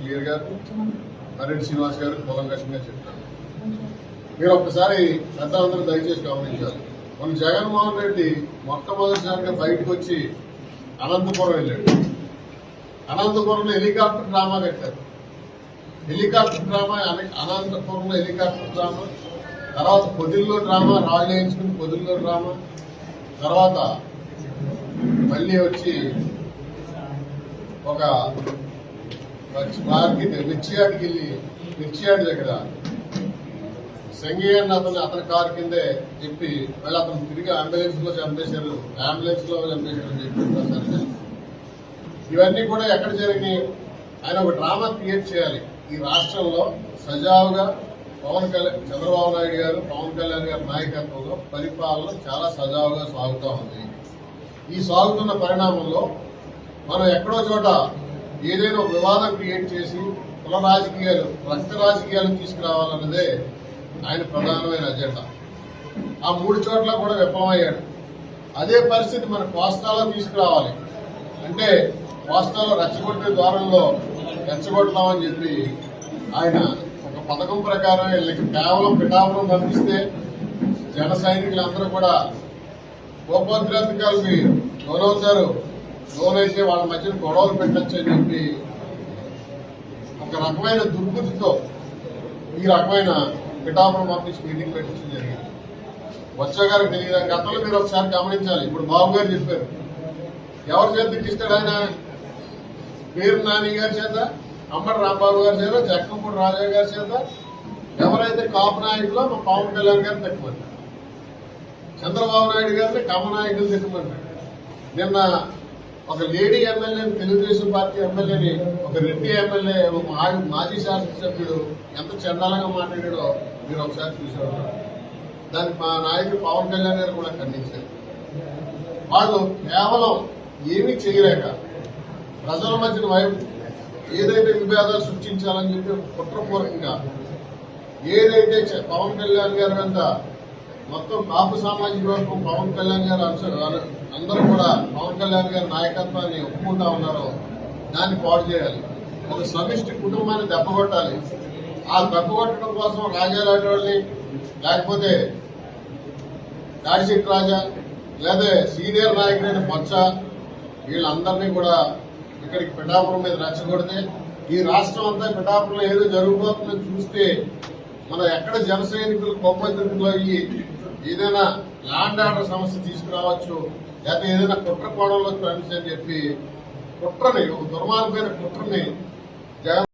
Clear గారు నరేంద్ర శ్రీనివాస్ గారు కూలంకషంగా చెప్పారు. మీరు ఒక్కసారి పెద్దలందరూ దయచేసి గమనించాలి. మన జగన్మోహన్ రెడ్డి మొట్టమొదటిసారిగా బయటకు వచ్చి అనంతపురం వెళ్ళాడు. అనంతపురంలో హెలికాప్టర్ డ్రామా కట్టారు హెలికాప్టర్ డ్రామా అనంతపురంలో హెలికాప్టర్ డ్రామా తర్వాత పొదిల్లో డ్రామా రాళ్ళు వేయించుకుని పొదిల్లో డ్రామా తర్వాత మళ్ళీ వచ్చి ఒక మార్కెట్ మిర్చియాడికి వెళ్ళి మిర్చియాడి దగ్గర సంగీయన్ అతను అతని కారు కిందే చెప్పి మళ్ళీ అతను తిరిగి అంబులెన్స్లో చంపేశారు అంబులెన్స్లో చంపేశారు అని చెప్పి ఇవన్నీ కూడా ఎక్కడ జరిగినాయి? ఆయన ఒక డ్రామా క్రియేట్ చేయాలి. ఈ రాష్ట్రంలో సజావుగా పవన్ కళ్యాణ్ చంద్రబాబు నాయుడు గారు పవన్ కళ్యాణ్ గారి నాయకత్వంలో పరిపాలన చాలా సజావుగా సాగుతూ ఉంది. ఈ సాగుతున్న పరిణామంలో మనం ఎక్కడో చోట ఏదైనా వివాదం క్రియేట్ చేసి కుల రాజకీయాలు రక్త రాజకీయాలు తీసుకురావాలన్నదే ఆయన ప్రధానమైన అజెండా. ఆ మూడు చోట్ల కూడా విఫలమయ్యాడు. అదే పరిస్థితి మన కోస్తాలో తీసుకురావాలి. అంటే కోస్తాలో రచ్చగొట్టే ద్వారంలో రెచ్చగొడతామని చెప్పి ఆయన ఒక పథకం ప్రకారం వీళ్ళకి కేవలం పిఠాపురం పంపిస్తే జన సైనికులందరూ కూడా కోపోద్రేతకాలకి లోనవుతారు లోనైతే వాళ్ళ మధ్యన గొడవలు పెట్టచ్చు అని చెప్పి ఒక రకమైన దుర్బుద్ధితో ఈ రకమైన పిఠాపురం పంపించి మీటింగ్ పెట్టించడం జరిగింది. వచ్చా గారికి తెలియదు. గతంలో మీరు ఒకసారి గమనించాలి. ఇప్పుడు బాబు గారు చెప్పారు. ఎవరి చేత తిట్టిస్తాడు ఆయన? పేరు నాని గారి చేత? అమ్మడి రాంబాబు గారి చేత? జక్కంపూడి రాజా గారి చేత? ఎవరైతే కాపు నాయకులో మా పవన్ కళ్యాణ్ గారిని తిట్టమన్నారు. చంద్రబాబు నాయుడు గారిని కమనాయకులు తిట్టమన్నారు. నిన్న ఒక లేడీ ఎమ్మెల్యే తెలుగుదేశం పార్టీ ఎమ్మెల్యేని ఒక రెడ్డి ఎమ్మెల్యే ఒక మా- మాజీ శాసనసభ్యుడు ఎంత చండాలంగా మాట్లాడాడో మీరు ఒకసారి చూశారు దానికి మా నాయకుడు పవన్ కళ్యాణ్ గారు కూడా ఖండించారు. వాళ్ళు కేవలం ఏమీ చేయలేక ప్రజల మధ్యన వైపు ఏదైతే విభేదాలు సృష్టించాలని చెప్పి కుట్రపూర్వకంగా ఏదైతే పవన్ కళ్యాణ్ గారి అంతా మొత్తం కాపు సామాజిక వర్గం పవన్ కళ్యాణ్ గారు అందరూ కూడా పవన్ కళ్యాణ్ గారి నాయకత్వాన్ని ఒప్పుకుంటా ఉన్నారో దాన్ని పాడు చేయాలి. ఒక సమిష్టి కుటుంబాన్ని దెబ్బకొట్టాలి. ఆ దెబ్బకొట్టడం కోసం రాజాలాంటి వాళ్ళని లేకపోతే కాశీక్ రాజా లేదా సీనియర్ నాయకుడైన బొత్స వీళ్ళందరినీ కూడా ఇక్కడికి పిఠాపురం మీద రెచ్చగొడితే ఈ రాష్ట్రం అంతా పిఠాపురంలో ఏదో జరుగుతుందని చూస్తే మనం ఎక్కడ జన సైనికులు కొమ్మతిలో అయ్యి ఏదైనా ల్యాండ్ ఆర్డర్ సమస్య తీసుకురావచ్చు లేకపోతే ఏదైనా కుట్ర కోణంలో అని చెప్పి కుట్రని ఒక దుర్మార్గమైన కుట్రని